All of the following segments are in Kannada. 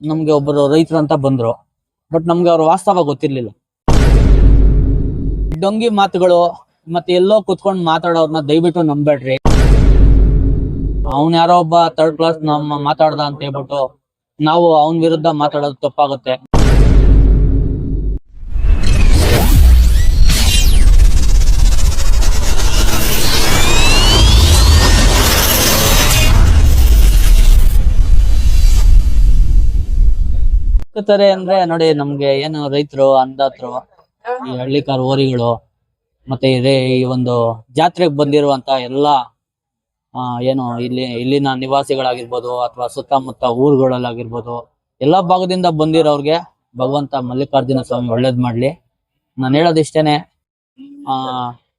ನಮ್ಗೆ ಒಬ್ಬರು ರೈತರು ಅಂತ ಬಂದ್ರು. ಬಟ್ ನಮ್ಗೆ ಅವ್ರ ವಾಸ್ತವ ಗೊತ್ತಿರ್ಲಿಲ್ಲ. ಡೊಂಗಿ ಮಾತುಗಳು ಮತ್ತೆ ಎಲ್ಲೋ ಕುತ್ಕೊಂಡು ಮಾತಾಡೋರ್ನ ದಯವಿಟ್ಟು ನಂಬೇಡ್ರಿ ಅವ್ನ್ ಯಾರೋ ಒಬ್ಬ ಥರ್ಡ್ ಕ್ಲಾಸ್ ನಮ್ಮ ಮಾತಾಡ್ದ ಅಂತ ಹೇಳ್ಬಿಟ್ಟು ನಾವು ಅವನ ವಿರುದ್ಧ ಮಾತಾಡೋದು ತಪ್ಪಾಗುತ್ತೆ. ತಾರೆ ಅಂದ್ರೆ ನೋಡಿ ನಮ್ಗೆ ಏನು ರೈತರು ಅಂದಾತರು ಈ ಹಳ್ಳಿಕಾರ್ ಓರಿಗಳು ಮತ್ತೆ ಇದೇ ಈ ಒಂದು ಜಾತ್ರೆಗೆ ಬಂದಿರುವಂತ ಎಲ್ಲಾ, ಆ, ಏನು ಇಲ್ಲಿ, ಇಲ್ಲಿನ ನಿವಾಸಿಗಳಾಗಿರ್ಬೋದು ಅಥವಾ ಸುತ್ತಮುತ್ತ ಊರುಗಳಲ್ಲಾಗಿರ್ಬೋದು, ಎಲ್ಲಾ ಭಾಗದಿಂದ ಬಂದಿರೋರ್ಗೆ ಭಗವಂತ ಮಲ್ಲಿಕಾರ್ಜುನ ಸ್ವಾಮಿ ಒಳ್ಳೇದ್ ಮಾಡ್ಲಿ. ನಾನು ಹೇಳೋದಿಷ್ಟೇನೆ, ಆ,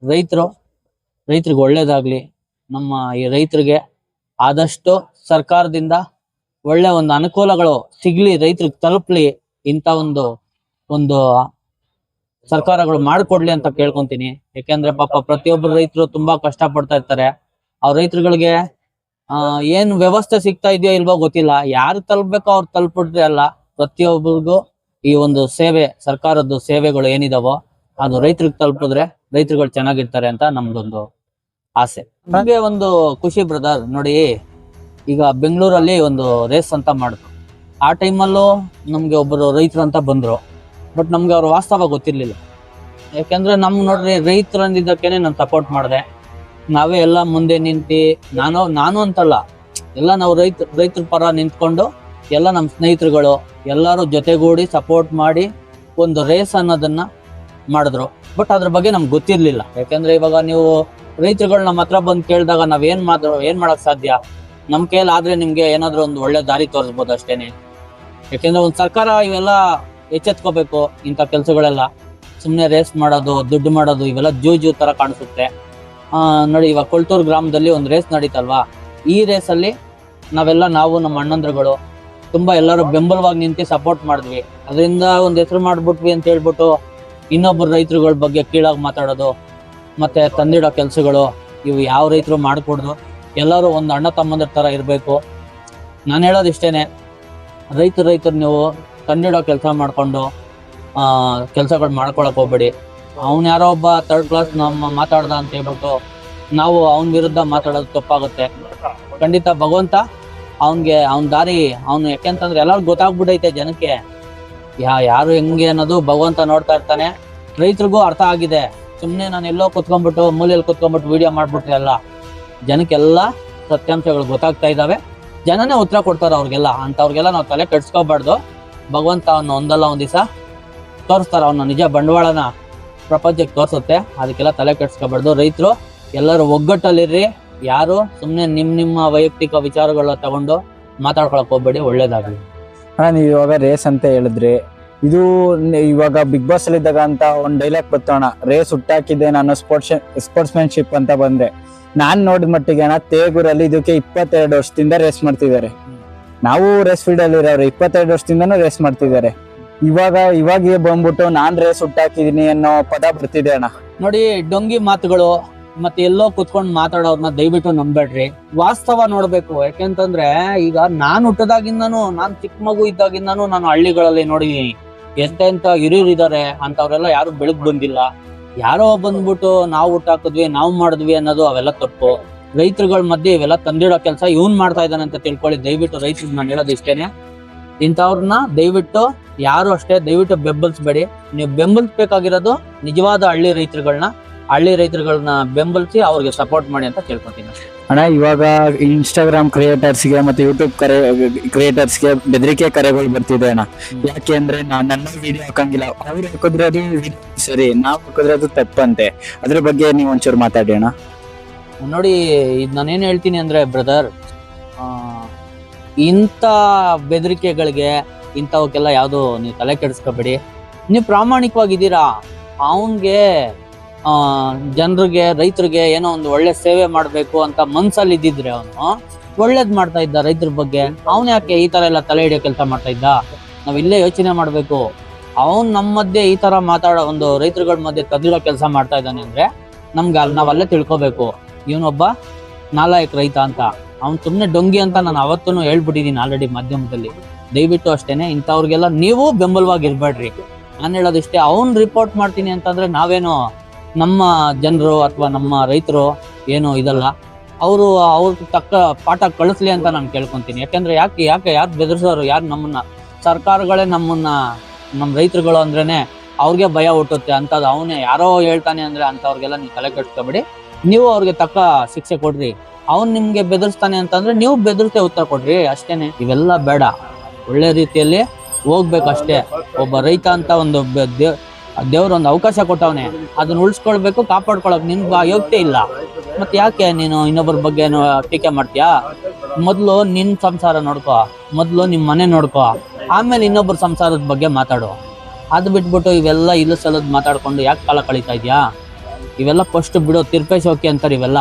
ರೈತರು, ರೈತರಿಗೆ ಒಳ್ಳೇದಾಗ್ಲಿ. ನಮ್ಮ ಈ ರೈತರಿಗೆ ಆದಷ್ಟು ಸರ್ಕಾರದಿಂದ ಒಳ್ಳೆ ಒಂದು ಅನುಕೂಲಗಳು ಸಿಗ್ಲಿ, ರೈತರಿಗೆ ತಲುಪ್ಲಿ ಇಂತ ಒಂದು ಒಂದು ಸರ್ಕಾರಗಳು ಮಾಡಿಕೊಡ್ಲಿ ಅಂತ ಕೇಳ್ಕೊಂತೀನಿ. ಯಾಕೆಂದ್ರೆ ಪಾಪ ಪ್ರತಿಯೊಬ್ಬರು ರೈತರು ತುಂಬಾ ಕಷ್ಟ ಪಡ್ತಾ ಇರ್ತಾರೆ. ಅವ್ರ ರೈತರುಗಳಿಗೆ ಏನ್ ವ್ಯವಸ್ಥೆ ಸಿಗ್ತಾ ಇದೆಯೋ ಇಲ್ವೋ ಗೊತ್ತಿಲ್ಲ. ಯಾರು ತಲುಪಬೇಕೋ ಅವ್ರು ತಲುಪಿಟ್ರೆ ಅಲ್ಲ, ಪ್ರತಿಯೊಬ್ಬರಿಗೂ ಈ ಒಂದು ಸೇವೆ, ಸರ್ಕಾರದ್ದು ಸೇವೆಗಳು ಏನಿದಾವೋ ಅದು ರೈತರಿಗೆ ತಲುಪಿದ್ರೆ ರೈತರುಗಳು ಚೆನ್ನಾಗಿರ್ತಾರೆ ಅಂತ ನಮ್ದೊಂದು ಆಸೆ. ನಮಗೆ ಒಂದು ಖುಷಿ ಬ್ರದರ್ ನೋಡಿ. ಈಗ ಬೆಂಗಳೂರಲ್ಲಿ ಒಂದು ರೇಸ್ ಅಂತ ಮಾಡಿದ್ರು. ಆ ಟೈಮಲ್ಲೂ ನಮಗೆ ಒಬ್ಬರು ರೈತರು ಅಂತ ಬಂದರು. ಬಟ್ ನಮಗೆ ಅವ್ರ ವಾಸ್ತವ ಗೊತ್ತಿರಲಿಲ್ಲ. ಯಾಕೆಂದರೆ ನಮ್ಮ ನೋಡ್ರಿ ರೈತರು ಅಂದಿದ್ದಕ್ಕೇನೆ ನಾನು ಸಪೋರ್ಟ್ ಮಾಡಿದೆ. ನಾವೇ ಎಲ್ಲ ಮುಂದೆ ನಿಂತು, ನಾನು ನಾನು ಅಂತಲ್ಲ. ಎಲ್ಲ ನಾವು ರೈತ, ರೈತರ ಪರ ನಿಂತ್ಕೊಂಡು ಎಲ್ಲ ನಮ್ಮ ಸ್ನೇಹಿತರುಗಳು ಎಲ್ಲರೂ ಜೊತೆಗೂಡಿ ಸಪೋರ್ಟ್ ಮಾಡಿ ಒಂದು ರೇಸ್ ಅನ್ನೋದನ್ನು ಮಾಡಿದ್ರು. ಬಟ್ ಅದ್ರ ಬಗ್ಗೆ ನಮ್ಗೆ ಗೊತ್ತಿರಲಿಲ್ಲ. ಯಾಕೆಂದರೆ ಇವಾಗ ನೀವು ರೈತರುಗಳು ನಮ್ಮ ಹತ್ರ ಬಂದು ಕೇಳಿದಾಗ ನಾವೇನು ಮಾಡಿದ್ರು ಏನು ಮಾಡೋಕ್ಕೆ ಮಾಡಕ್ ಸಾಧ್ಯ? ನಮ್ ಕೈಯಲ್ಲಿ ಆದ್ರೆ ನಿಮ್ಗೆ ಏನಾದ್ರೂ ಒಂದು ಒಳ್ಳೆ ದಾರಿ ತೋರಿಸ್ಬೋದು ಅಷ್ಟೇನೆ. ಯಾಕೆಂದ್ರೆ ಒಂದು ಸರ್ಕಾರ ಇವೆಲ್ಲ ಎಚ್ಚೆತ್ಕೋಬೇಕು, ಇಂಥ ಕೆಲಸಗಳೆಲ್ಲ. ಸುಮ್ಮನೆ ರೇಸ್ ಮಾಡೋದು, ದುಡ್ಡು ಮಾಡೋದು, ಇವೆಲ್ಲ ಜೂಜು ತರ ಕಾಣಿಸುತ್ತೆ. ನೋಡಿ, ಇವಾಗ ಕೊಳ್ತೂರು ಗ್ರಾಮದಲ್ಲಿ ಒಂದು ರೇಸ್ ನಡೀತಲ್ವಾ? ಈ ರೇಸಲ್ಲಿ ನಾವೆಲ್ಲ ನಾವು, ನಮ್ಮ ಅಣ್ಣಂದ್ರುಗಳು, ತುಂಬಾ ಎಲ್ಲರೂ ಬೆಂಬಲವಾಗಿ ನಿಂತು ಸಪೋರ್ಟ್ ಮಾಡಿದ್ವಿ. ಅದರಿಂದ ಒಂದು ಹೆಸರು ಮಾಡ್ಬಿಟ್ವಿ ಅಂತ ಹೇಳ್ಬಿಟ್ಟು ಇನ್ನೊಬ್ಬರು ರೈತರುಗಳ ಬಗ್ಗೆ ಕೀಳಾಗಿ ಮಾತಾಡೋದು, ಮತ್ತೆ ತಂದಿಡೋ ಕೆಲಸಗಳು, ಇವು ಯಾವ ರೈತರು ಮಾಡ್ಕೊಡ್ದು? ಎಲ್ಲರೂ ಒಂದು ಅಣ್ಣ ತಮ್ಮಂದ್ರ ಥರ ಇರಬೇಕು. ನಾನು ಹೇಳೋದು ಇಷ್ಟೇ ರೈತರು ರೈತರು ನೀವು ಕಂಡಿಡೋ ಕೆಲಸ ಮಾಡಿಕೊಂಡು ಕೆಲಸಗಳು ಮಾಡ್ಕೊಳಕ್ಕೆ ಹೋಗ್ಬೇಡಿ. ಅವ್ನು ಯಾರೋ ಒಬ್ಬ ಥರ್ಡ್ ಕ್ಲಾಸ್ ನಮ್ಮ ಮಾತಾಡ್ದ ಅಂತ ಹೇಳ್ಬಿಟ್ಟು ನಾವು ಅವನ ವಿರುದ್ಧ ಮಾತಾಡೋದು ತಪ್ಪಾಗುತ್ತೆ. ಖಂಡಿತ ಭಗವಂತ ಅವನಿಗೆ, ಅವನ ದಾರಿ, ಅವ್ನು ಯಾಕೆಂತಂದ್ರೆ ಎಲ್ಲರೂ ಗೊತ್ತಾಗ್ಬಿಟ್ಟೈತೆ ಜನಕ್ಕೆ. ಯಾ, ಯಾರು ಹೆಂಗೆ ಅನ್ನೋದು ಭಗವಂತ ನೋಡ್ತಾ ಇರ್ತಾನೆ. ರೈತರಿಗೂ ಅರ್ಥ ಆಗಿದೆ. ಸುಮ್ಮನೆ ನಾನು ಎಲ್ಲೋ ಕುತ್ಕೊಂಡ್ಬಿಟ್ಟು ಮೂಲೆಯಲ್ಲಿ ಕುತ್ಕೊಂಡ್ಬಿಟ್ಟು ವಿಡಿಯೋ ಮಾಡ್ಬಿಟ್ರೆ ಅಲ್ಲ. ಜನಕ್ಕೆಲ್ಲ ಸತ್ಯಾಂಶಗಳು ಗೊತ್ತಾಗ್ತಾ ಇದ್ದಾವೆ. ಜನನೇ ಉತ್ತರ ಕೊಡ್ತಾರೆ ಅವ್ರಿಗೆಲ್ಲ. ಅಂಥವ್ರಿಗೆಲ್ಲ ನಾವು ತಲೆ ಕೆಡ್ಸ್ಕೋಬಾರ್ದು. ಭಗವಂತ ಅವನ್ನ ಒಂದಲ್ಲ ಒಂದು ದಿವಸ ತೋರಿಸ್ತಾರೆ. ಅವನ ನಿಜ ಬಂಡವಾಳನ ಪ್ರಪಂಚಕ್ಕೆ ತೋರಿಸುತ್ತೆ. ಅದಕ್ಕೆಲ್ಲ ತಲೆ ಕೆಡ್ಸ್ಕೋಬಾರ್ದು. ರೈತರು, ಎಲ್ಲರೂ ಒಗ್ಗಟ್ಟಲ್ಲಿರ್ರಿ. ಯಾರು ಸುಮ್ಮನೆ ನಿಮ್ಮ ನಿಮ್ಮ ವೈಯಕ್ತಿಕ ವಿಚಾರಗಳ ತಗೊಂಡು ಮಾತಾಡ್ಕೊಳಕ್ ಹೋಗ್ಬೇಡಿ. ಒಳ್ಳೇದಾಗಲಿ. ಅಣ್ಣ, ನೀವು ಇವಾಗ ರೇಸ್ ಅಂತ ಹೇಳಿದ್ರಿ. ಇದು ಇವಾಗ ಬಿಗ್ ಬಾಸ್ ಅಲ್ಲಿ ಇದ್ದಾಗ ಅಂತ ಒಂದು ಡೈಲಾಗ್ ಬರ್ತೋಣ ರೇಸ್ ಹುಟ್ಟಾಕಿದ್ದೆ ನಾನು ಸ್ಪೋರ್ಟ್ಸ್ ಸ್ಪೋರ್ಟ್ಸ್ಮನ್ಶಿಪ್ ಅಂತ ಬಂದ್ರೆ ನಾನ್ ನೋಡಿದ ಮಟ್ಟಿಗೆ ಅಣ್ಣ, ತೇಗೂರಲ್ಲಿ ಇದಕ್ಕೆ ಇಪ್ಪತ್ತೆರಡು ವರ್ಷದಿಂದ ರೇಸ್ ಮಾಡ್ತಿದ್ದಾರೆ. ನಾವು ರೇಸ್ ಫೀಲ್ಡ್ ಅಲ್ಲಿ ಇರೋರು ಇಪ್ಪತ್ತೆರಡು ವರ್ಷದಿಂದನೂ ರೇಸ್ ಮಾಡ್ತಿದ್ದಾರೆ. ಇವಾಗ ಇವಾಗ ಬಂದ್ಬಿಟ್ಟು ನಾನ್ ರೇಸ್ ಹುಟ್ಟಾಕಿದೀನಿ ಅನ್ನೋ ಪದ ಬರ್ತಿದೆ ಅಣ್ಣ. ನೋಡಿ, ಡೊಂಗಿ ಮಾತುಗಳು ಮತ್ತೆ ಎಲ್ಲೋ ಕುತ್ಕೊಂಡು ಮಾತಾಡೋದ್ನ ದಯವಿಟ್ಟು ನಂಬೇಡ್ರಿ ವಾಸ್ತವ ನೋಡ್ಬೇಕು, ಯಾಕೆಂತಂದ್ರೆ ಈಗ ನಾನ್ ಹುಟ್ಟದಾಗಿಂದನು, ನಾನ್ ಚಿಕ್ಕ ಮಗು ಇದ್ದಾಗಿಂದನು ನಾನು ಹಳ್ಳಿಗಳಲ್ಲಿ ನೋಡಿದೀನಿ. ಎಂತೆಂತ ಹಿರಿಯರು ಇದಾರೆ ಅಂತವ್ರೆಲ್ಲ ಯಾರು ಬೆಳಗ್ ಬಂದಿಲ್ಲ. ಯಾರೋ ಬಂದ್ಬಿಟ್ಟು ನಾವು ಊಟ ಹಾಕಿದ್ವಿ, ನಾವು ಮಾಡಿದ್ವಿ ಅನ್ನೋದು ಅವೆಲ್ಲ ತಪ್ಪು. ರೈತರುಗಳ ಮಧ್ಯೆ ಇವೆಲ್ಲ ತಂದಿಡೋ ಕೆಲಸ ಇವನ್ ಮಾಡ್ತಾ ಇದ್ದಾನೆ ಅಂತ ತಿಳ್ಕೊಳ್ಳಿ. ದಯವಿಟ್ಟು ರೈತರಿಗೆ ನಾನು ಹೇಳೋದು ಇಷ್ಟೇನೆ. ಇಂಥವ್ರನ್ನ ದಯವಿಟ್ಟು ಯಾರು ಅಷ್ಟೇ, ದಯವಿಟ್ಟು ಬೆಂಬಲಿಸ್ಬೇಡಿ. ನೀವು ಬೆಂಬಲಿಸ್ಬೇಕಾಗಿರೋದು ನಿಜವಾದ ಹಳ್ಳಿ ರೈತರುಗಳನ್ನ ಹಳ್ಳಿ ರೈತರುಗಳನ್ನ ಬೆಂಬಲಿಸಿ ಅವ್ರಿಗೆ ಸಪೋರ್ಟ್ ಮಾಡಿ ಅಂತ ಕೇಳ್ಕೊತೀನಿ. ಅಣ್ಣ ಇವಾಗ ಇನ್ಸ್ಟಾಗ್ರಾಮ್ ಕ್ರಿಯೇಟರ್ಸ್ಗೆ ಮತ್ತೆ ಯೂಟ್ಯೂಬ್ ಕರೆ ಕ್ರಿಯೇಟರ್ಸ್ಗೆ ಬೆದರಿಕೆ ಕರೆಗಳು ಬರ್ತಿದೆ ಅಣ್ಣ. ಯಾಕೆ ಅಂದ್ರೆ ನಾನ್ ನನ್ನ ವಿಡಿಯೋ ಹಾಕಂಗಿಲ್ಲ. ಅವ್ರು ಹಾಕಿದ್ರೆ ಅದು ಸರಿ ನಾವು ಹಾಕಿದ್ರೆ ಅದು ತಪ್ಪಂತೆ. ಅದ್ರ ಬಗ್ಗೆ ನೀವು ಒಂಚೂರು ಮಾತಾಡಿ ಅಣ್ಣ. ನೋಡಿ ಇದು ನಾನೇನು ಹೇಳ್ತೀನಿ ಅಂದ್ರೆ ಬ್ರದರ್ ಇಂಥ ಬೆದರಿಕೆಗಳಿಗೆ ಇಂಥವಕ್ಕೆಲ್ಲ ಯಾವುದು ನೀವು ತಲೆ ಕೆಡಿಸ್ಕೋಬೇಡಿ. ನೀವು ಪ್ರಾಮಾಣಿಕವಾಗಿದ್ದೀರಾ? ಅವನಿಗೆ ಜನರಿಗೆ, ರೈತರಿಗೆ ಏನೋ ಒಂದು ಒಳ್ಳೆ ಸೇವೆ ಮಾಡಬೇಕು ಅಂತ ಮನ್ಸಲ್ಲಿ ಇದ್ದಿದ್ರೆ ಅವನು, ಒಳ್ಳೇದ್ ಮಾಡ್ತಾ ಇದ್ದ ರೈತರ ಬಗ್ಗೆ. ಅವನ್ ಯಾಕೆ ಈ ತರ ಎಲ್ಲ ತಲೆ ಹಿಡಿಯೋ ಕೆಲಸ ಮಾಡ್ತಾ ಇದ್ದ? ನಾವ್ ಇಲ್ಲೇ ಯೋಚನೆ ಮಾಡ್ಬೇಕು. ಅವನ್ ನಮ್ಮ ಮಧ್ಯೆ ಈ ತರ ಮಾತಾಡೋ ಒಂದು ರೈತರುಗಳ ಮಧ್ಯೆ ತದಿಡೋ ಕೆಲಸ ಮಾಡ್ತಾ ಇದ್ದಾನೆ ಅಂದ್ರೆ ನಮ್ಗೆ ಅಲ್ಲಿ ನಾವ್ ಅಲ್ಲೇ ತಿಳ್ಕೊಬೇಕು. ಇವನೊಬ್ಬ ನಾಲಾಯಕ್ ರೈತ ಅಂತ. ಅವ್ನು ಸುಮ್ಮನೆ ಡೊಂಗಿ ಅಂತ ನಾನು ಅವತ್ತೂ ಹೇಳ್ಬಿಟ್ಟಿದ್ದೀನಿ ಆಲ್ರೆಡಿ ಮಾಧ್ಯಮದಲ್ಲಿ. ದಯವಿಟ್ಟು ಅಷ್ಟೇನೆ ಇಂಥವ್ರಿಗೆಲ್ಲ ನೀವು ಬೆಂಬಲವಾಗಿ ಇರ್ಬೇಡ್ರಿ ನಾನು ಹೇಳೋದಿಷ್ಟೇ, ಅವ್ನು ರಿಪೋರ್ಟ್ ಮಾಡ್ತೀನಿ ಅಂತಂದ್ರೆ ನಾವೇನು ನಮ್ಮ ಜನರು ಅಥವಾ ನಮ್ಮ ರೈತರು ಏನು ಇದಲ್ಲ, ಅವರು ಅವ್ರ ತಕ್ಕ ಪಾಠ ಕಳಿಸ್ಲಿ ಅಂತ ನಾನು ಕೇಳ್ಕೊತೀನಿ. ಯಾಕೆಂದ್ರೆ ಯಾಕೆ ಯಾಕೆ ಯಾರು ಬೆದರಿಸೋರು, ಯಾರು ನಮ್ಮನ್ನ, ಸರ್ಕಾರಗಳೇ ನಮ್ಮನ್ನ, ನಮ್ಮ ರೈತರುಗಳು ಅಂದ್ರೇನೆ ಅವ್ರಿಗೆ ಭಯ ಹುಟ್ಟುತ್ತೆ. ಅಂತದ್ ಅವನೇ ಯಾರೋ ಹೇಳ್ತಾನೆ ಅಂದ್ರೆ ಅಂಥವ್ರಿಗೆಲ್ಲ ನೀವು ತಲೆ ಕೆಡ್ಸ್ಕೊಬೇಡಿ. ನೀವು ಅವ್ರಿಗೆ ತಕ್ಕ ಶಿಕ್ಷೆ ಕೊಡ್ರಿ. ಅವ್ನು ನಿಮ್ಗೆ ಬೆದರಿಸ್ತಾನೆ ಅಂತಂದ್ರೆ ನೀವು ಬೆದರ್ಸೆ ಉತ್ತರ ಕೊಡ್ರಿ. ಅಷ್ಟೇನೆ. ಇವೆಲ್ಲ ಬೇಡ. ಒಳ್ಳೆ ರೀತಿಯಲ್ಲಿ ಹೋಗ್ಬೇಕಷ್ಟೇ. ಒಬ್ಬ ರೈತ ಅಂತ ಒಂದು ದೇವ್ರ ಒಂದು ಅವಕಾಶ ಕೊಟ್ಟವನೆ. ಅದನ್ನ ಉಳಿಸ್ಕೊಳ್ಬೇಕು ಕಾಪಾಡ್ಕೊಳಕ್ ನಿನ್ ಯೋಗ್ಯತೆ ಇಲ್ಲ. ಮತ್ತೆ ಯಾಕೆ ನೀನು ಇನ್ನೊಬ್ಬರ ಬಗ್ಗೆ ಟೀಕೆ ಮಾಡ್ತೀಯಾ? ಮೊದಲು ನಿನ್ ಸಂಸಾರ ನೋಡ್ಕೋ. ಮೊದಲು ನಿಮ್ಮ ಮನೆ ನೋಡ್ಕೋ. ಆಮೇಲೆ ಇನ್ನೊಬ್ಬರ ಸಂಸಾರದ ಬಗ್ಗೆ ಮಾತಾಡು. ಅದು ಬಿಟ್ಬಿಟ್ಟು ಇವೆಲ್ಲ ಇಲ್ಲ ಸಲದ್ ಮಾತಾಡ್ಕೊಂಡು ಯಾಕೆ ಕಾಲ ಕಳೀತಾ ಇದೆಯಾ? ಇವೆಲ್ಲ ಫಸ್ಟ್ ಬಿಡು, ತಿರ್ಪೇಶ್ ಹೋಗಿ ಅಂತಾರೆ ಇವೆಲ್ಲ.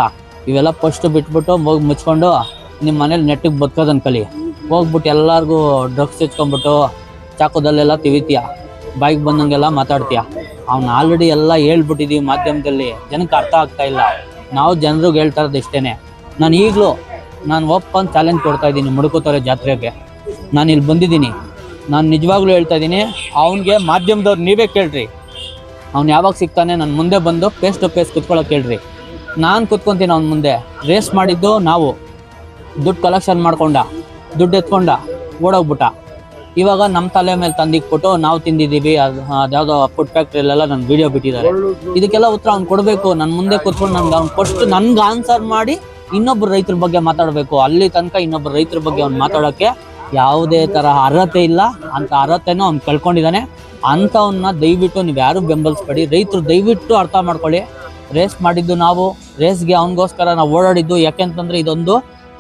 ಇವೆಲ್ಲ ಫಸ್ಟ್ ಬಿಟ್ಬಿಟ್ಟು ಹೋಗಿ ಮುಚ್ಕೊಂಡು ನಿಮ್ಮ ಮನೇಲಿ ನೆಟ್ಟಿಗೆ ಬದುಕೋದನ್ ಕಲಿ. ಹೋಗ್ಬಿಟ್ಟು ಎಲ್ಲಾರ್ಗೂ ಡ್ರಗ್ಸ್ ಹಚ್ಕೊಂಡ್ಬಿಟ್ಟು ಚಾಕುದಲ್ಲೆಲ್ಲ ತಿವಿತೀಯ? ಬಾಯಿಗೆ ಬಂದಂಗೆಲ್ಲ ಮಾತಾಡ್ತೀಯ? ಅವ್ನು ಆಲ್ರೆಡಿ ಎಲ್ಲ ಹೇಳ್ಬಿಟ್ಟಿದೀವಿ ಮಾಧ್ಯಮದಲ್ಲಿ. ಜನಕ್ಕೆ ಅರ್ಥ ಆಗ್ತಾ ಇಲ್ಲ. ನಾವು ಜನರಿಗೆ ಹೇಳ್ತಾ ಇರೋದು ಇಷ್ಟೇ ನಾನು ಈಗಲೂ ನಾನು ಒಪ್ಪನ್ ಚಾಲೆಂಜ್ ಕೊಡ್ತಾ ಇದ್ದೀನಿ ಮುಡುಕೋತಾರೆ ಜಾತ್ರೆಗೆ. ನಾನು ಇಲ್ಲಿ ಬಂದಿದ್ದೀನಿ. ನಾನು ನಿಜವಾಗ್ಲೂ ಹೇಳ್ತಾ ಇದ್ದೀನಿ, ಅವನಿಗೆ ಮಾಧ್ಯಮದವ್ರು ನೀವೇ ಕೇಳ್ರಿ. ಅವ್ನು ಯಾವಾಗ ಸಿಗ್ತಾನೆ ನಾನು ಮುಂದೆ ಬಂದು ಫೇಸ್ ಟು ಫೇಸ್ ಕುತ್ಕೊಳ್ಳೋಕೆ ಕೇಳ್ರಿ. ನಾನು ಕುತ್ಕೊತೀನಿ ಅವ್ನ ಮುಂದೆ. ರೇಸ್ ಮಾಡಿದ್ದು ನಾವು. ದುಡ್ಡು ಕಲೆಕ್ಷನ್ ಮಾಡಿಕೊಂಡ. ದುಡ್ಡು ಎತ್ಕೊಂಡ. ಓಡೋಗ್ಬಿಟ್ಟ. ಇವಾಗ ನಮ್ಮ ತಲೆ ಮೇಲೆ ತಂದಿಕ್ಬಿಟ್ಟು ನಾವು ತಿಂದಿದ್ದೀವಿ. ಅದು ಅದ್ಯಾವುದೋ ಫುಡ್ ಫ್ಯಾಕ್ಟ್ರಿಯಲ್ಲೆಲ್ಲ ನನ್ನ ವಿಡಿಯೋ ಬಿಟ್ಟಿದ್ದಾರೆ. ಇದಕ್ಕೆಲ್ಲ ಉತ್ತರ ಅವ್ನು ಕೊಡಬೇಕು. ನನ್ನ ಮುಂದೆ ಕೂತ್ಕೊಂಡು ನನ್ಗೆ ಅವ್ನು ಫಸ್ಟ್ ನನ್ಗೆ ಆನ್ಸರ್ ಮಾಡಿ ಇನ್ನೊಬ್ರು ರೈತರ ಬಗ್ಗೆ ಮಾತಾಡಬೇಕು. ಅಲ್ಲಿ ತನಕ ಇನ್ನೊಬ್ರು ರೈತರ ಬಗ್ಗೆ ಅವ್ನು ಮಾತಾಡೋಕ್ಕೆ ಯಾವುದೇ ತರ ಅರ್ಹತೆ ಇಲ್ಲ. ಅಂತ ಅರ್ಹತೆನೂ ಅವ್ನು ಕಳ್ಕೊಂಡಿದ್ದಾನೆ. ಅಂತವನ್ನ ದಯವಿಟ್ಟು ನೀವು ಯಾರು ಬೆಂಬಲಿಸ್ಬೇಡಿ. ರೈತರು ದಯವಿಟ್ಟು ಅರ್ಥ ಮಾಡ್ಕೊಳ್ಳಿ. ರೇಸ್ ಮಾಡಿದ್ದು ನಾವು. ರೇಸ್ಗೆ ಅವನಿಗೋಸ್ಕರ ನಾವು ಓಡಾಡಿದ್ದು. ಯಾಕೆಂತಂದ್ರೆ ಇದೊಂದು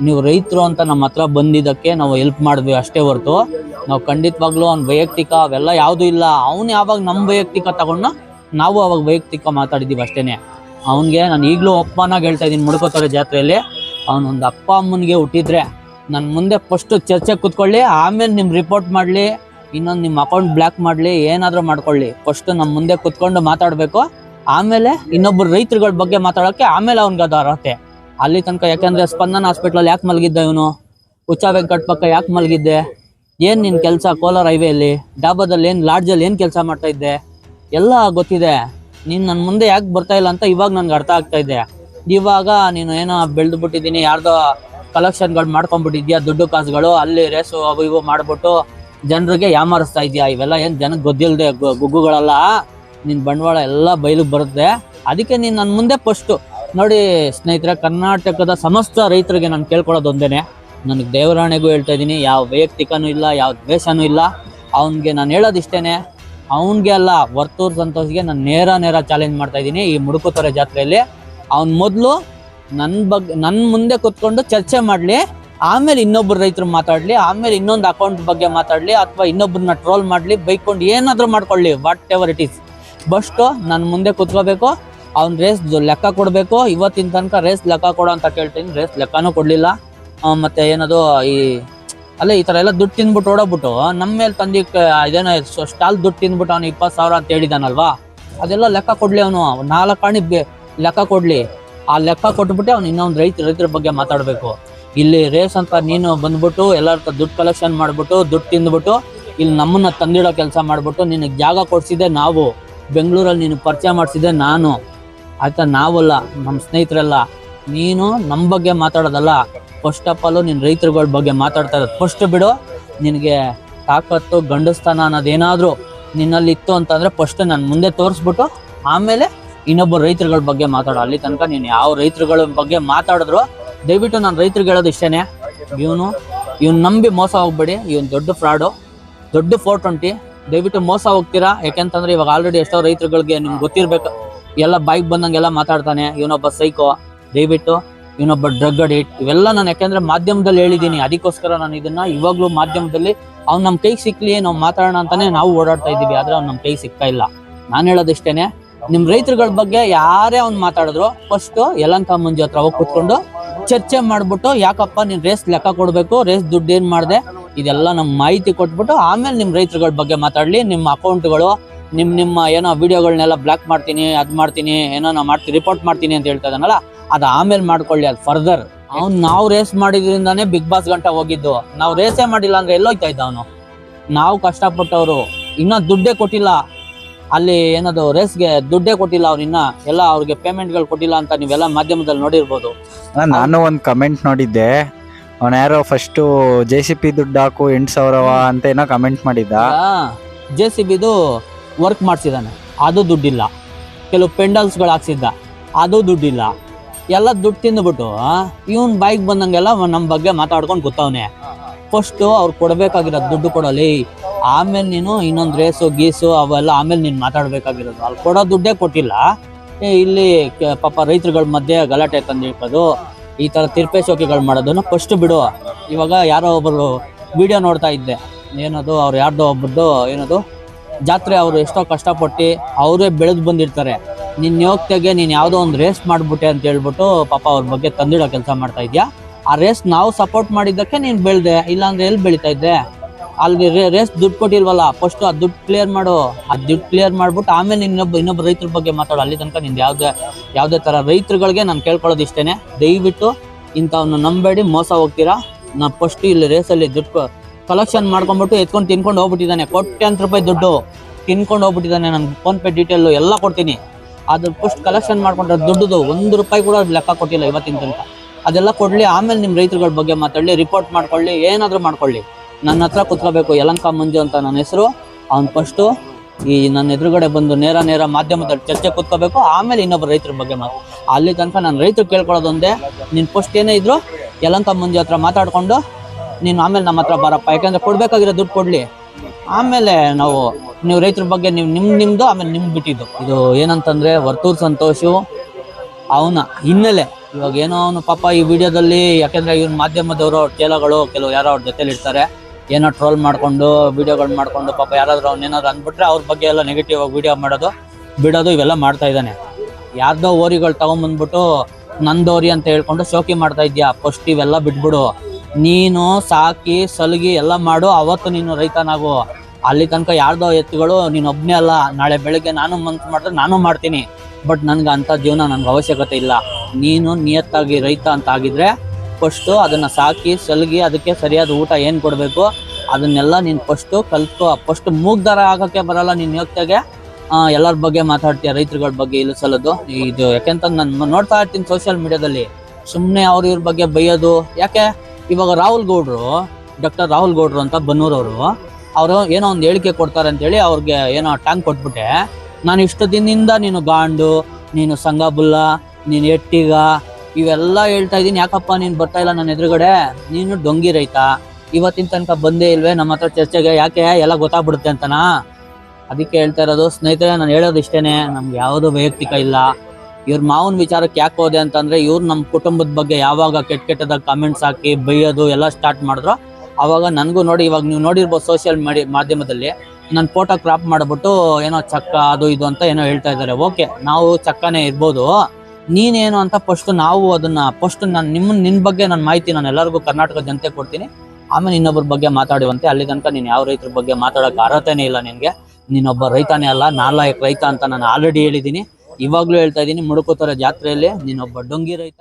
ನೀವು ರೈತರು ಅಂತ ನಮ್ಮ ಹತ್ರ ಬಂದಿದ್ದಕ್ಕೆ ನಾವು ಹೆಲ್ಪ್ ಮಾಡಿದ್ವಿ ಅಷ್ಟೇ ಹೊರತು. ನಾವು ಖಂಡಿತವಾಗ್ಲೂ ಅವ್ನ ವೈಯಕ್ತಿಕ ಅವೆಲ್ಲ ಯಾವುದು ಇಲ್ಲ. ಅವ್ನು ಯಾವಾಗ ನಮ್ಮ ವೈಯಕ್ತಿಕ ತಗೊಂಡು ನಾವು ಅವಾಗ ವೈಯಕ್ತಿಕ ಮಾತಾಡಿದ್ದೀವಿ ಅಷ್ಟೇನೆ. ಅವನಿಗೆ ನಾನು ಈಗಲೂ ಅಪ್ಪನಾಗ ಹೇಳ್ತಾ ಇದ್ದೀನಿ ಮುಡ್ಕೋತಾರೆ ಜಾತ್ರೆಯಲ್ಲಿ. ಅವನೊಂದು ಅಪ್ಪ ಅಮ್ಮನಿಗೆ ಹುಟ್ಟಿದ್ರೆ ನನ್ನ ಮುಂದೆ ಫಸ್ಟು ಚರ್ಚೆ ಕೂತ್ಕೊಳ್ಳಿ, ಆಮೇಲೆ ನಿಮ್ಮ ರಿಪೋರ್ಟ್ ಮಾಡಲಿ, ಇನ್ನೊಂದು ನಿಮ್ಮ ಅಕೌಂಟ್ ಬ್ಲ್ಯಾಕ್ ಮಾಡಲಿ, ಏನಾದರೂ ಮಾಡ್ಕೊಳ್ಳಿ. ಫಸ್ಟ್ ನಮ್ಮ ಮುಂದೆ ಕೂತ್ಕೊಂಡು ಮಾತಾಡಬೇಕು. ಆಮೇಲೆ ಇನ್ನೊಬ್ಬರು ರೈತರುಗಳ ಬಗ್ಗೆ ಮಾತಾಡೋಕ್ಕೆ ಆಮೇಲೆ ಅವ್ನಿಗೆ ಅದು ಅರ್ಹತೆ. ಅಲ್ಲಿ ತನಕ ಯಾಕೆಂದರೆ ಸ್ಪಂದನ ಹಾಸ್ಪಿಟ್ಲಲ್ಲಿ ಯಾಕೆ ಮಲಗಿದ್ದ ಇವನು? ಹುಚ್ಚ ವೆಂಕಟ್ ಪಕ್ಕ ಯಾಕೆ ಮಲಗಿದ್ದೆ? ಏನು ನಿನ್ ಕೆಲಸ ಕೋಲಾರ ಹೈವೇಲಿ ಡಾಬಾದಲ್ಲಿ ಏನು ಲಾಡ್ಜಲ್ಲಿ ಏನ್ ಕೆಲಸ ಮಾಡ್ತಾ ಇದ್ದೆ? ಎಲ್ಲ ಗೊತ್ತಿದೆ. ನೀನ್ ನನ್ನ ಮುಂದೆ ಯಾಕೆ ಬರ್ತಾ ಇಲ್ಲ ಅಂತ ಇವಾಗ ನನ್ಗೆ ಅರ್ಥ ಆಗ್ತಾ ಇದೆ. ಇವಾಗ ನೀನು ಏನೋ ಬೆಳೆದು ಬಿಟ್ಟಿದ್ದೀನಿ ಯಾರ್ದೋ ಕಲೆಕ್ಷನ್ಗಳು ಮಾಡ್ಕೊಂಡ್ಬಿಟ್ಟಿದ್ಯಾ, ದುಡ್ಡು ಕಾಸುಗಳು, ಅಲ್ಲಿ ರೇಸು ಅವು ಇವು ಮಾಡ್ಬಿಟ್ಟು ಜನರಿಗೆ ಯಾಮಾರಿಸ್ತಾ ಇದೆಯಾ? ಇವೆಲ್ಲ ಏನು ಜನಕ್ಕೆ ಗೊತ್ತಿಲ್ಲದೆ ಗುಗ್ಗುಗಳೆಲ್ಲ? ನಿನ್ನ ಬಂಡವಾಳ ಎಲ್ಲ ಬಯಲಿಗೆ ಬರುತ್ತೆ. ಅದಕ್ಕೆ ನೀನು ನನ್ನ ಮುಂದೆ ಫಸ್ಟು ನೋಡಿ ಸ್ನೇಹಿತರೆ, ಕರ್ನಾಟಕದ ಸಮಸ್ತ ರೈತರಿಗೆ ನಾನು ಕೇಳ್ಕೊಳ್ಳೋದು ಒಂದೇನೆ. ನನಗೆ ದೇವರಾಣೆಗೂ ಹೇಳ್ತಾ ಇದ್ದೀನಿ, ಯಾವ ವೈಯಕ್ತಿಕನೂ ಇಲ್ಲ, ಯಾವ ದ್ವೇಷನೂ ಇಲ್ಲ. ಅವನಿಗೆ ನಾನು ಹೇಳೋದು ಇಷ್ಟೇನೆ ಅವನಿಗೆ ಅಲ್ಲ, ವರ್ತೂರ್ ಸಂತೋಷ್ಗೆ ನಾನು ನೇರ ನೇರ ಚಾಲೆಂಜ್ ಮಾಡ್ತಾ ಇದ್ದೀನಿ ಈ ಮುಡುಕುತೊರೆ ಜಾತ್ರೆಯಲ್ಲಿ. ಅವ್ನು ಮೊದಲು ನನ್ನ ಬಗ್ಗೆ ನನ್ನ ಮುಂದೆ ಕುತ್ಕೊಂಡು ಚರ್ಚೆ ಮಾಡಲಿ, ಆಮೇಲೆ ಇನ್ನೊಬ್ಬರು ರೈತರು ಮಾತಾಡಲಿ, ಆಮೇಲೆ ಇನ್ನೊಂದು ಅಕೌಂಟ್ ಬಗ್ಗೆ ಮಾತಾಡಲಿ, ಅಥವಾ ಇನ್ನೊಬ್ಬರನ್ನ ಟ್ರೋಲ್ ಮಾಡಲಿ, ಬೈಕೊಂಡು ಏನಾದರೂ ಮಾಡ್ಕೊಳ್ಳಿ ವಾಟ್ ಎವರ್ ಇಟ್ ಈಸ್ ಬಸ್ಟು ನನ್ನ ಮುಂದೆ ಕುತ್ಕೋಬೇಕು, ಅವ್ನು ರೇಸ್ ಲೆಕ್ಕ ಕೊಡಬೇಕು, ಇವತ್ತಿನ ತನಕ ರೇಸ್ ಲೆಕ್ಕ ಕೊಡೋ ಅಂತ ಕೇಳ್ತೀನಿ ರೇಸ್ ಲೆಕ್ಕನೂ ಕೊಡಲಿಲ್ಲ. ಮತ್ತೆ ಏನದು, ಈ, ಅಲ್ಲ ಈ ತರ ಎಲ್ಲ ದುಡ್ಡು ತಿಂದ್ಬಿಟ್ಟು ಓಡೋಗ್ಬಿಟ್ಟು ನಮ್ಮ ಮೇಲೆ ತಂದಿ ಇದೇನೋ ಸ್ಟಾಲ್ ದುಡ್ಡು ತಿಂದ್ಬಿಟ್ಟು ಅವ್ನು ಇಪ್ಪತ್ತು ಸಾವಿರ ಅಂತ ಹೇಳಿದಾನಲ್ವಾ? ಅದೆಲ್ಲ ಲೆಕ್ಕ ಕೊಡ್ಲಿ ಅವನು. ನಾಲ್ಕು ಕಾಣಿ ಲೆಕ್ಕ ಕೊಡ್ಲಿ. ಆ ಲೆಕ್ಕ ಕೊಟ್ಬಿಟ್ಟು ಅವ್ನು ಇನ್ನೊಂದು ರೈತ, ರೈತರ ಬಗ್ಗೆ ಮಾತಾಡಬೇಕು. ಇಲ್ಲಿ ರೇಸ್ ಅಂತ ನೀನು ಬಂದ್ಬಿಟ್ಟು, ಎಲ್ಲರ ದುಡ್ಡು ಕಲೆಕ್ಷನ್ ಮಾಡ್ಬಿಟ್ಟು, ದುಡ್ಡು ತಿಂದ್ಬಿಟ್ಟು, ಇಲ್ಲಿ ನಮ್ಮನ್ನ ತಂದಿಡೋ ಕೆಲಸ ಮಾಡ್ಬಿಟ್ಟು, ನಿನಗೆ ಜಾಗ ಕೊಡಿಸಿದೆ ನಾವು. ಬೆಂಗಳೂರಲ್ಲಿ ನೀನು ಪರಿಚಯ ಮಾಡಿಸಿದೆ ನಾನು. ಆಯ್ತಾ, ನಾವಲ್ಲ ನಮ್ಮ ಸ್ನೇಹಿತರೆಲ್ಲ. ನೀನು ನಮ್ಮ ಬಗ್ಗೆ ಮಾತಾಡೋದಲ್ಲ. ಫಸ್ಟ್ ಆಫ್ ಆಲ್ ನಿನ್ನ ರೈತರುಗಳ ಬಗ್ಗೆ ಮಾತಾಡ್ತಾ ಇರೋದು ಫಸ್ಟ್ ಬಿಡು. ನಿನಗೆ ತಾಕತ್ತು, ಗಂಡಸ್ತಾನ ಅನ್ನೋದೇನಾದರೂ ನಿನ್ನಲ್ಲಿ ಇತ್ತು ಅಂತಂದ್ರೆ ಫಸ್ಟ್ ನಾನು ಮುಂದೆ ತೋರಿಸ್ಬಿಟ್ಟು ಆಮೇಲೆ ಇನ್ನೊಬ್ಬ ರೈತರುಗಳ ಬಗ್ಗೆ ಮಾತಾಡೋ. ಅಲ್ಲಿ ತನಕ ನೀನು ಯಾವ ರೈತರುಗಳ ಬಗ್ಗೆ ಮಾತಾಡಿದ್ರು, ದಯವಿಟ್ಟು ನಾನು ರೈತರಿಗೆ ಹೇಳೋದು ಇಷ್ಟೇ ಇವನು, ಇವ್ನು ನಂಬಿ ಮೋಸ ಹೋಗ್ಬೇಡಿ. ಇವನು ದೊಡ್ಡ ಫ್ರಾಡು ದೊಡ್ಡ ಫೋರ್ ಟ್ವೆಂಟಿ ದಯವಿಟ್ಟು ಮೋಸ ಹೋಗ್ತೀರಾ? ಯಾಕೆಂತಂದ್ರೆ ಇವಾಗ ಆಲ್ರೆಡಿ ಎಷ್ಟೋ ರೈತರುಗಳಿಗೆ ನಿಮ್ಗೆ ಗೊತ್ತಿರಬೇಕು. ಎಲ್ಲ ಬೈಕ್ ಬಂದಂಗೆಲ್ಲ ಮಾತಾಡ್ತಾನೆ. ಇವನೊಬ್ಬ ಸೈಕೋ ದಯವಿಟ್ಟು ಇವನೊಬ್ಬ ಡ್ರಗ್ ಅಡಿಟ್ ಇವೆಲ್ಲ ನಾನು ಯಾಕೆಂದ್ರೆ ಮಾಧ್ಯಮದಲ್ಲಿ ಹೇಳಿದ್ದೀನಿ. ಅದಕ್ಕೋಸ್ಕರ ನಾನು ಇದನ್ನ ಇವಾಗ್ಲೂ ಮಾಧ್ಯಮದಲ್ಲಿ ಅವ್ನು ನಮ್ಮ ಕೈಗೆ ಸಿಕ್ಲಿ, ನಾವು ಮಾತಾಡೋಣ ಅಂತಾನೆ ನಾವು ಓಡಾಡ್ತಾ ಇದ್ದೀವಿ. ಆದ್ರೆ ಅವ್ನು ನಮ್ಮ ಕೈಗೆ ಸಿಗ್ತಾ ಇಲ್ಲ. ನಾನು ಹೇಳೋದಿಷ್ಟೇನೆ ನಿಮ್ಮ ರೈತರುಗಳ ಬಗ್ಗೆ ಯಾರೇ ಅವ್ನು ಮಾತಾಡಿದ್ರು ಫಸ್ಟ್ ಯಲಂಕ ಮಂಜು ಹತ್ರ ಹೋಗಿ ಕೂತ್ಕೊಂಡು ಚರ್ಚೆ ಮಾಡ್ಬಿಟ್ಟು, ಯಾಕಪ್ಪ ನೀನು ರೇಸ್ ಲೆಕ್ಕ ಕೊಡಬೇಕು ರೇಸ್ ದುಡ್ಡು ಏನು ಮಾಡಿದೆ? ಇದೆಲ್ಲ ನಮ್ಮ ಮಾಹಿತಿ ಕೊಟ್ಬಿಟ್ಟು, ಆಮೇಲೆ ನಿಮ್ಮ ರೈತರುಗಳ ಬಗ್ಗೆ ಮಾತಾಡಲಿ. ನಿಮ್ಮ ಅಕೌಂಟ್ಗಳು ನಿಮ್ಮ ನಿಮ್ಮ ಏನೋ ವಿಡಿಯೋಗಳನ್ನೆಲ್ಲ ಬ್ಲಾಕ್ ಮಾಡ್ತೀನಿ, ಅದು ಮಾಡ್ತೀನಿ, ಏನೋ ನಾ ಮಾಡ್ತೀನಿ ರಿಪೋರ್ಟ್ ಮಾಡ್ತೀನಿ ಅಂತ ಹೇಳ್ತಾ ಇದ್ದಾನಲ್ಲ ಅದ್ ಆಮೇಲೆ ಮಾಡ್ಕೊಳ್ಳಿ ಅದು ಫರ್ದರ್ ಅವ್ನು ನಾವು ರೇಸ್ ಮಾಡಿದ್ರಿಂದಾನೇ ಬಿಗ್ ಬಾಸ್ ಗಂಟ ಹೋಗಿದ್ದು. ನಾವು ರೇಸೇ ಮಾಡಿಲ್ಲ ಅಂದ್ರೆ ಎಲ್ಲೋಯ್ತಾ ಇದ್ದ ಅವನು? ನಾವು ಕಷ್ಟಪಟ್ಟವರು. ಇನ್ನ ದುಡ್ಡೇ ಕೊಟ್ಟಿಲ್ಲ. ಅಲ್ಲಿ ಏನದು ರೇಸ್ಗೆ ದುಡ್ಡೇ ಕೊಟ್ಟಿಲ್ಲ ಅವ್ರು ಇನ್ನ. ಎಲ್ಲ ಅವ್ರಿಗೆ ಪೇಮೆಂಟ್ಗಳು ಕೊಟ್ಟಿಲ್ಲ ಅಂತ ನೀವೆಲ್ಲ ಮಾಧ್ಯಮದಲ್ಲಿ ನೋಡಿರ್ಬೋದು. ನಾನು ಒಂದ್ ಕಮೆಂಟ್ ನೋಡಿದ್ದೆ. ಅವನ ಯಾರೋ ಫಸ್ಟ್ ಜೆ ಸಿ ಪಿ ದುಡ್ಡು ಹಾಕು ಎಂಟು ಸಾವಿರವ ಅಂತ ಏನೋ ಕಮೆಂಟ್ ಮಾಡಿದ್ದ. ಜೆ ಸಿ ಬಿದು ವರ್ಕ್ ಮಾಡ್ಸಿದಾನೆ. ಅದು ದುಡ್ಡಿಲ್ಲ. ಕೆಲವು ಪೆಂಡಲ್ಸ್ಗಳು ಹಾಕ್ಸಿದ್ದ. ಅದು ದುಡ್ಡಿಲ್ಲ. ಎಲ್ಲ ದುಡ್ಡು ತಿಂದ್ಬಿಟ್ಟು ಇವನ್ ಬೈಕ್ ಬಂದಂಗೆಲ್ಲ ನಮ್ಮ ಬಗ್ಗೆ ಮಾತಾಡ್ಕೊಂಡು ಕೂತವ್ನೆ. ಫಸ್ಟು ಅವ್ರು ಕೊಡಬೇಕಾಗಿರೋದು ದುಡ್ಡು ಕೊಡಲಿ ಆಮೇಲೆ ನೀನು ಇನ್ನೊಂದು ರೇಸು ಗೀಸು ಅವೆಲ್ಲ ಆಮೇಲೆ ನೀನು ಮಾತಾಡ್ಬೇಕಾಗಿರೋದು. ಅಲ್ಲಿ ಕೊಡೋ ದುಡ್ಡೇ ಕೊಟ್ಟಿಲ್ಲ. ಇಲ್ಲಿ ಪಾಪ ರೈತರುಗಳ ಮಧ್ಯೆ ಗಲಾಟೆ ತಂದಿರ್ಬೋದು ಈ ಥರ ತಿರ್ಪೆ ಚೌಕಿಗಳು ಮಾಡೋದನ್ನು ಫಸ್ಟ್ ಬಿಡು. ಇವಾಗ ಯಾರೋ ಒಬ್ಬರು ವಿಡಿಯೋ ನೋಡ್ತಾ ಇದ್ದೆ. ಏನದು, ಅವ್ರು ಯಾರ್ದೋ ಒಬ್ಬರದ್ದು ಏನದು, ಜಾತ್ರೆ ಅವರು ಎಷ್ಟೋ ಕಷ್ಟಪಟ್ಟು ಅವರೇ ಬೆಳೆದು ಬಂದಿರ್ತಾರೆ. ನಿನ್ನ ಯೋಗ್ಯತೆಗೆ ನೀನು ಯಾವುದೋ ಒಂದು ರೇಸ್ ಮಾಡಿಬಿಟ್ಟೆ ಅಂತ ಹೇಳ್ಬಿಟ್ಟು ಪಾಪ ಅವ್ರ ಬಗ್ಗೆ ತಂದಿಡೋ ಕೆಲಸ ಮಾಡ್ತಾ ಇದೆಯಾ? ಆ ರೇಸ್ ನಾವು ಸಪೋರ್ಟ್ ಮಾಡಿದ್ದಕ್ಕೆ ನೀನು ಬೆಳೆದೆ, ಇಲ್ಲಾಂದ್ರೆ ಎಲ್ಲಿ ಬೆಳೀತಾ ಇದ್ದೆ? ಅಲ್ಲಿ ರೇಸ್ ದುಡ್ಡು ಕೊಟ್ಟಿಲ್ವಲ್ಲ ಫಸ್ಟ್ ಆ ದುಡ್ಡು ಕ್ಲಿಯರ್ ಮಾಡು. ಆ ದುಡ್ಡು ಕ್ಲಿಯರ್ ಮಾಡ್ಬಿಟ್ಟು ಆಮೇಲೆ ಇನ್ನೊಬ್ಬ ಇನ್ನೊಬ್ಬ ರೈತರ ಬಗ್ಗೆ ಮಾತಾಡು. ಅಲ್ಲಿ ತನಕ ನಿಂದು ಯಾವುದೇ ಯಾವುದೇ ಥರ ರೈತರುಗಳಿಗೆ ನಾನು ಕೇಳ್ಕೊಳ್ಳೋದು ಇಷ್ಟೇ ದಯವಿಟ್ಟು ಇಂಥವನ್ನ ನಂಬೇಡಿ, ಮೋಸ ಹೋಗ್ತೀರಾ? ನಾ ಫಸ್ಟ್ ಇಲ್ಲಿ ರೇಸಲ್ಲಿ ದುಡ್ಡು ಕಲೆಕ್ಷನ್ ಮಾಡ್ಕೊಂಡ್ಬಿಟ್ಟು ಎತ್ಕೊಂಡು ತಿನ್ಕೊಂಡು ಹೋಗ್ಬಿಟ್ಟಿದ್ದಾನೆ. ಕೋಟ್ಯಾಂತರ ರೂಪಾಯಿ ದುಡ್ಡು. ತಿನ್ಕೊಂಡು ಹೋಗ್ಬಿಟ್ಟಿದ್ದಾನೆ ನನ್ನ ಫೋನ್ಪೇ ಡೀಟೇಲು ಎಲ್ಲ ಕೊಡ್ತೀನಿ. ಅದ್ರ ಫಸ್ಟ್ ಕಲೆಕ್ಷನ್ ಮಾಡ್ಕೊಂಡ್ರೆ ದುಡ್ಡುದು ಒಂದು ರೂಪಾಯಿ ಕೂಡ ಲೆಕ್ಕ ಕೊಟ್ಟಿಲ್ಲ ಇವತ್ತಿನ ತನಕ. ಅದೆಲ್ಲ ಕೊಡ್ಲಿ, ಆಮೇಲೆ ನಿಮ್ಮ ರೈತರುಗಳ ಬಗ್ಗೆ ಮಾತಾಡಲಿ ರಿಪೋರ್ಟ್ ಮಾಡ್ಕೊಳ್ಳಿ, ಏನಾದರೂ ಮಾಡ್ಕೊಳ್ಳಿ. ನನ್ನ ಹತ್ರ ಕುತ್ಕೋಬೇಕು, ಯಲಂಕ ಮಂಜು ಅಂತ ನನ್ನ ಹೆಸರು. ಅವ್ನು ಫಸ್ಟು ಈ ನನ್ನ ಎದುರುಗಡೆ ಬಂದು ನೇರ ನೇರ ಮಾಧ್ಯಮದಲ್ಲಿ ಚರ್ಚೆ ಕೂತ್ಕೋಬೇಕು, ಆಮೇಲೆ ಇನ್ನೊಬ್ಬ ರೈತರ ಬಗ್ಗೆ ಮಾತು, ಅಲ್ಲಿ ತನಕ ನಾನು ರೈತರು ಕೇಳ್ಕೊಳ್ಳೋದೊಂದೇ ನಿನ್ನ ಫಸ್ಟ್ ಏನೇ ಇದ್ರು ಯಲಂಕ ಮಂಜು ಹತ್ರ ಮಾತಾಡ್ಕೊಂಡು, ನೀನು ಆಮೇಲೆ ನಮ್ಮ ಹತ್ರ ಬರಪ್ಪ. ಯಾಕಂದ್ರೆ ಕೊಡ್ಬೇಕಾಗಿರೋ ದುಡ್ಡು ಕೊಡ್ಲಿ. ಆಮೇಲೆ ನಾವು, ನೀವು ರೈತರ ಬಗ್ಗೆ ನೀವು ನಿಮ್, ನಿಮ್ದು, ಆಮೇಲೆ ನಿಮ್ಗೆ ಬಿಟ್ಟಿದ್ದು. ಇದು ಏನಂತಂದ್ರೆ ವರ್ತೂರ್ ಸಂತೋಷ್, ಅವನ ಹಿನ್ನೆಲೆ. ಇವಾಗ ಏನೋ ಅವನು ಪಾಪ ಈ ವಿಡಿಯೋದಲ್ಲಿ, ಯಾಕಂದ್ರೆ ಇವ್ರ ಮಾಧ್ಯಮದವರು ಚೇಲಗಳು ಕೆಲವು ಯಾರೋ ಅವ್ರ ಜೊತೆಲಿ ಇರ್ತಾರೆ. ಏನೋ ಟ್ರೋಲ್ ಮಾಡ್ಕೊಂಡು, ವಿಡಿಯೋಗಳು ಮಾಡ್ಕೊಂಡು, ಪಾಪ ಯಾರಾದ್ರೂ ಅವ್ನ ಏನಾದ್ರು ಅಂದ್ಬಿಟ್ರೆ ಅವ್ರ ಬಗ್ಗೆ ಎಲ್ಲ ನೆಗೆಟಿವ್ ಆಗಿ ವಿಡಿಯೋ ಮಾಡೋದು, ಬಿಡೋದು, ಇವೆಲ್ಲ ಮಾಡ್ತಾ ಇದ್ದಾನೆ. ಯಾರ್ದೋ ಓರಿಗಳು ತಗೊಂಬಂದ್ಬಿಟ್ಟು, ನಂದೋರಿ ಅಂತ ಹೇಳ್ಕೊಂಡು ಶೋಕಿ ಮಾಡ್ತಾ ಇದ್ಯಾ ಫಸ್ಟ್ ಇವೆಲ್ಲ ಬಿಟ್ಬಿಡು. ನೀನು, ಸಾಕಿ, ಸಲಗಿ ಎಲ್ಲ ಮಾಡು, ಅವತ್ತು ನೀನು ರೈತನಾಗು. ಅಲ್ಲಿ ತನಕ ಯಾರ್ದೋ ಎತ್ತುಗಳು, ನೀನು ಒಬ್ನೇ ಅಲ್ಲ. ನಾಳೆ ಬೆಳಗ್ಗೆ ನಾನು ಮನ್ಸು ಮಾಡಿದ್ರೆ ನಾನು ಮಾಡ್ತೀನಿ. ಬಟ್ ನನ್ಗೆ ಅಂಥ ಜೀವನ ನನ್ಗೆ ಅವಶ್ಯಕತೆ ಇಲ್ಲ. ನೀನು ನಿಯತ್ತಾಗಿ ರೈತ ಅಂತ ಆಗಿದ್ರೆ ಫಸ್ಟು ಅದನ್ನು ಸಾಕಿ, ಸಲಗಿ, ಅದಕ್ಕೆ ಸರಿಯಾದ ಊಟ ಏನು ಕೊಡಬೇಕು, ಅದನ್ನೆಲ್ಲ ನೀನು ಫಸ್ಟು ಕಲ್ತು ಫಸ್ಟ್ ಮೂಗ್ದಾರ ಆಗೋಕ್ಕೆ ಬರಲ್ಲ ನಿನ್ನ ಯೋಗ್ಯತೆಗೆ ಎಲ್ಲರ ಬಗ್ಗೆ ಮಾತಾಡ್ತೀಯ, ರೈತರುಗಳ ಬಗ್ಗೆ ಇಲ್ಲಿ ಸಲದು. ಇದು ಯಾಕೆಂತ ನಾನು ನೋಡ್ತಾ ಇರ್ತೀನಿ ಸೋಷಿಯಲ್ ಮೀಡಿಯಾದಲ್ಲಿ ಸುಮ್ಮನೆ ಅವ್ರ ಇವ್ರ ಬಗ್ಗೆ ಬೈಯೋದು. ಯಾಕೆ? ಇವಾಗ ರಾಹುಲ್ ಗೌಡ್ರು ಡಾಕ್ಟರ್ ರಾಹುಲ್ ಗೌಡ್ರು ಅಂತ ಬನ್ನೂರವರು, ಅವರು ಏನೋ ಒಂದು ಹೇಳಿಕೆ ಕೊಡ್ತಾರೆ ಅಂತೇಳಿ ಅವ್ರಿಗೆ ಏನೋ ಟ್ಯಾಂಕ್ ಕೊಟ್ಬಿಟ್ಟೆ. ನಾನು ಇಷ್ಟು ದಿನದಿಂದ ನೀನು ಗಾಂಡು, ನೀನು ಸಂಗಬುಲ್ಲ, ನೀನು ಎಟ್ಟಿಗ, ಇವೆಲ್ಲ ಹೇಳ್ತಾ ಇದ್ದೀನಿ. ಯಾಕಪ್ಪ ನೀನು ಬರ್ತಾ ಇಲ್ಲ ನನ್ನ ಎದುರುಗಡೆ? ನೀನು ಡೊಂಗಿ ರೈತ. ಇವತ್ತಿನ ತನಕ ಬಂದೇ ಇಲ್ವೇ? ನಮ್ಮ ಹತ್ರ ಚರ್ಚೆಗೆ ಯಾಕೆ ಎಲ್ಲ ಗೊತ್ತಾಗ್ಬಿಡುತ್ತೆ ಅಂತನಾ? ಅದಕ್ಕೆ ಹೇಳ್ತಾ ಇರೋದು, ಸ್ನೇಹಿತರೆ, ನಾನು ಹೇಳೋದು ಇಷ್ಟೇ ನಮ್ಗೆ ಯಾವುದು ವೈಯಕ್ತಿಕ ಇಲ್ಲ. ಇವ್ರ ಮಾವನ ವಿಚಾರಕ್ಕೆ ಯಾಕೆ ಹೋದೆ ಅಂತಂದ್ರೆ ಇವ್ರು ನಮ್ಮ ಕುಟುಂಬದ ಬಗ್ಗೆ ಯಾವಾಗ ಕೆಟ್ಟ ಕೆಟ್ಟದಾಗ ಕಾಮೆಂಟ್ಸ್ ಹಾಕಿ ಬೈಯೋದು ಎಲ್ಲ ಸ್ಟಾರ್ಟ್ ಮಾಡಿದ್ರು. ಅವಾಗ ನನಗೂ ನೋಡಿ, ಇವಾಗ ನೀವು ನೋಡಿರ್ಬೋದು ಸೋಷಿಯಲ್ ಮೀಡಿ ಮಾಧ್ಯಮದಲ್ಲಿ. ನನ್ನ ಫೋಟೋ ಕ್ರಾಪ್ ಮಾಡಿಬಿಟ್ಟು ಏನೋ ಚಕ್ಕ ಅದು ಇದು ಅಂತ ಏನೋ ಹೇಳ್ತಾ ಇದ್ದಾರೆ ಓಕೆ ನಾವು ಚಕ್ಕನೇ ಇರ್ಬೋದು. ನೀನೇನು ಅಂತ ಫಸ್ಟ್ ನಾವು ಅದನ್ನ ಫಸ್ಟ್ ನಾನು ನಿಮ್ಮ ನಿನ್ನ ಬಗ್ಗೆ ನನ್ನ ಮಾಹಿತಿ ನಾನು ಎಲ್ಲರಿಗೂ ಕರ್ನಾಟಕ ಜನತೆ ಕೊಡ್ತೀನಿ. ಆಮೇಲೆ ಇನ್ನೊಬ್ಬರ ಬಗ್ಗೆ ಮಾತಾಡುವಂತೆ ಅಲ್ಲಿ ತನಕ ನೀನು ಯಾವ ರೈತರ ಬಗ್ಗೆ ಮಾತಾಡೋಕೆ ಅರ್ಹತೆನೇ ಇಲ್ಲ ನಿನಗೆ. ನೀನೊಬ್ಬ ರೈತನೇ ಅಲ್ಲ, ನಾಲ್ಕು ರೈತ ಅಂತ ನಾನು ಆಲ್ರೆಡಿ ಹೇಳಿದ್ದೀನಿ. ಇವಾಗಲೂ ಹೇಳ್ತಾ ಇದೀನಿ ಮುಡುಕೋತರ ಜಾತ್ರೆಯಲ್ಲಿ ನೀನೊಬ್ಬ ಡೊಂಗಿ ರೈತ.